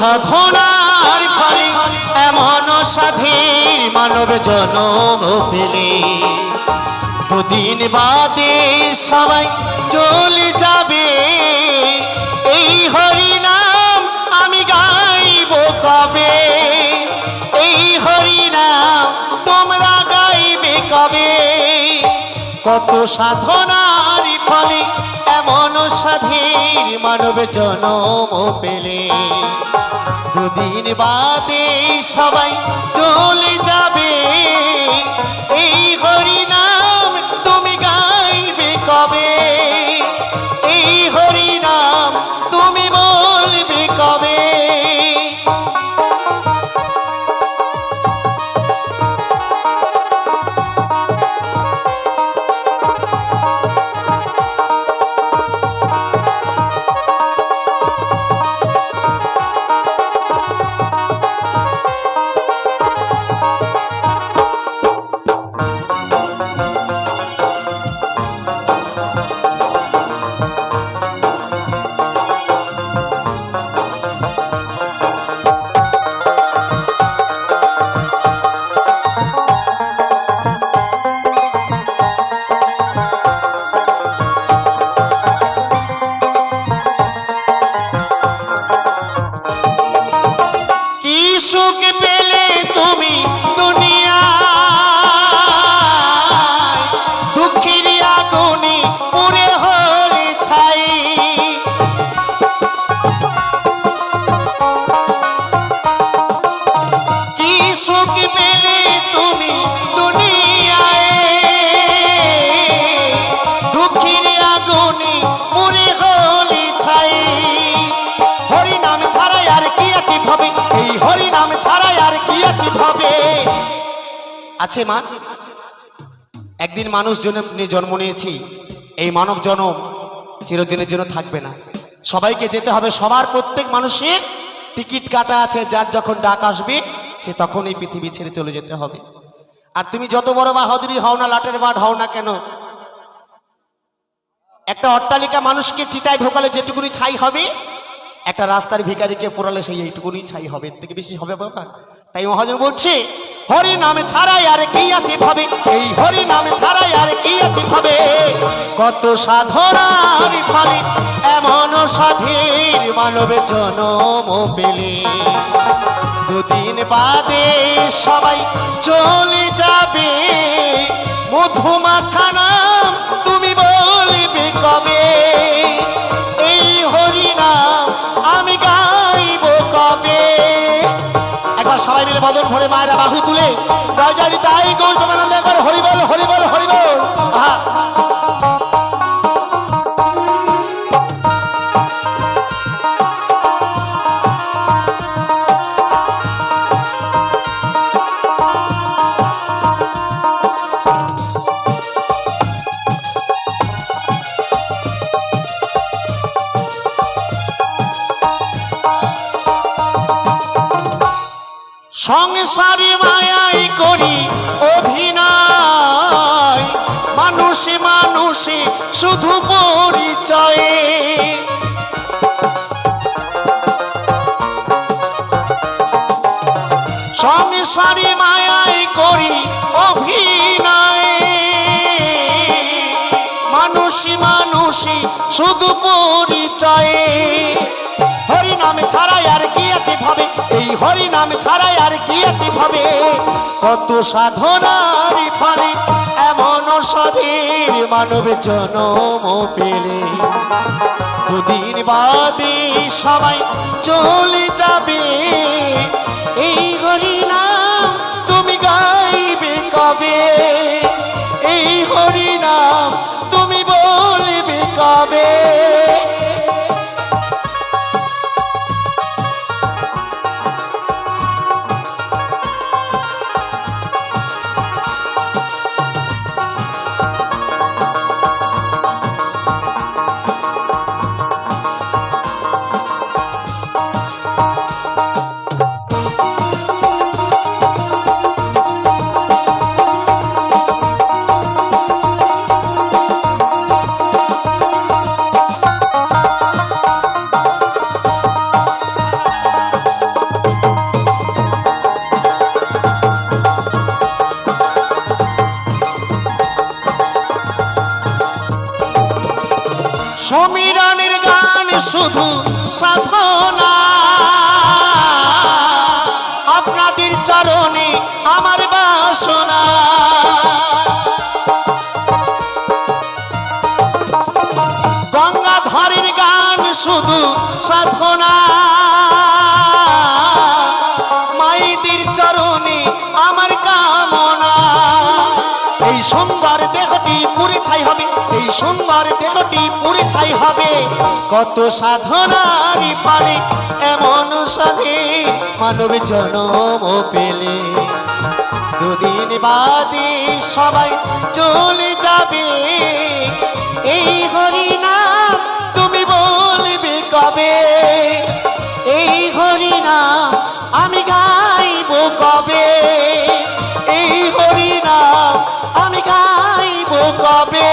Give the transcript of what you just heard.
সাধনার ফলে এমন সাধীর মানব জনম পেলে। দুদিন বাদে সবাই চলে যাবে। এই হরি নাম আমি গাইব কবে? এই হরি নাম তোমরা গাইবে কবে? কত সাধনার ফলে এমন সাধীর মানব জনম পেলে। দুদিন বাদে সবাই চলে যাবে। এই হরি নাম তুমি গাইবে কবে? এই হরি নাম এই হরি নাম আর কি আছে মা। একদিন মানুষ জন্য জন্ম নিয়েছি। এই মানব জনম চিরদিনের জন্য থাকবে না। সবাইকে যেতে হবে সবার, প্রত্যেক মানুষের টিকিট কাটা আছে। যার যখন ডাক আসবে, সে তখন এই পৃথিবী ছেড়ে চলে যেতে হবে। আর তুমি যত বড় বাহাদুরি হও না, লাটের বাট হও না কেন? একটা অট্টালিকা মানুষকে চিতায় ঢোকালে যেটুকুনি ছাই হবে একটা রাস্তার ভিখারিকে পোড়ালে সেই এইটুকুনি ছাই হবে, এর থেকে বেশি হবে বাবা। তাই মহাজন বলছে, হরি নামে ছাড়াই আর কি আছে ভাবে? এই হরি নামে ছাড়াই আর কি আছে ভাবে? কত সাধনার ফলে এমন সাধীর মানবে জনম পেলে। দুদিন বাদে সবাই চলে যাবে। মধুমাখা নাম তুমি বলবে কবে? সবাই মিলে বদল ভরে মায়েরা বাহু তুলে। রাজারি তাই গৌর একবার হরিবল হরিবল হরিবল। আহা। সংসারে মায়াই করি অভিনয়। মানুষে মানুষে, শুধু পরিচয়ে। সংসারে মায়াই করি অভিনয়। মানুষই মানুষই শুধু পরিচয়ে। হরি নামে ছাড়াই আর কি আছে ভাবে? হরি নাম ছাড়াই আর কি আছে ভাবে? কত সাধনার ফলে এমন সধীর মানব জনম পেলে। দুদিন বাদে সবাই চলে যাবে। সমীরণের গান শুধু সাধনা। আপনাদের চরণে আমার বাসনা। গঙ্গাধরের গান শুধু সাধনা। মাইদের চরণে আমার কামনা। এই সুন্দর দেহটি পুরে ছাই হবে সুন্দর দেহটি ছাই হবে। কত সাধনার পালে এমন সাধে মানব জনম পেলে। দুদিন বাদে সবাই চলে যাবে। এই হরিনাম তুমি বলবে কবে? এই হরিনাম আমি গাইব কবে? এই হরিনাম আমি গাইব কবে?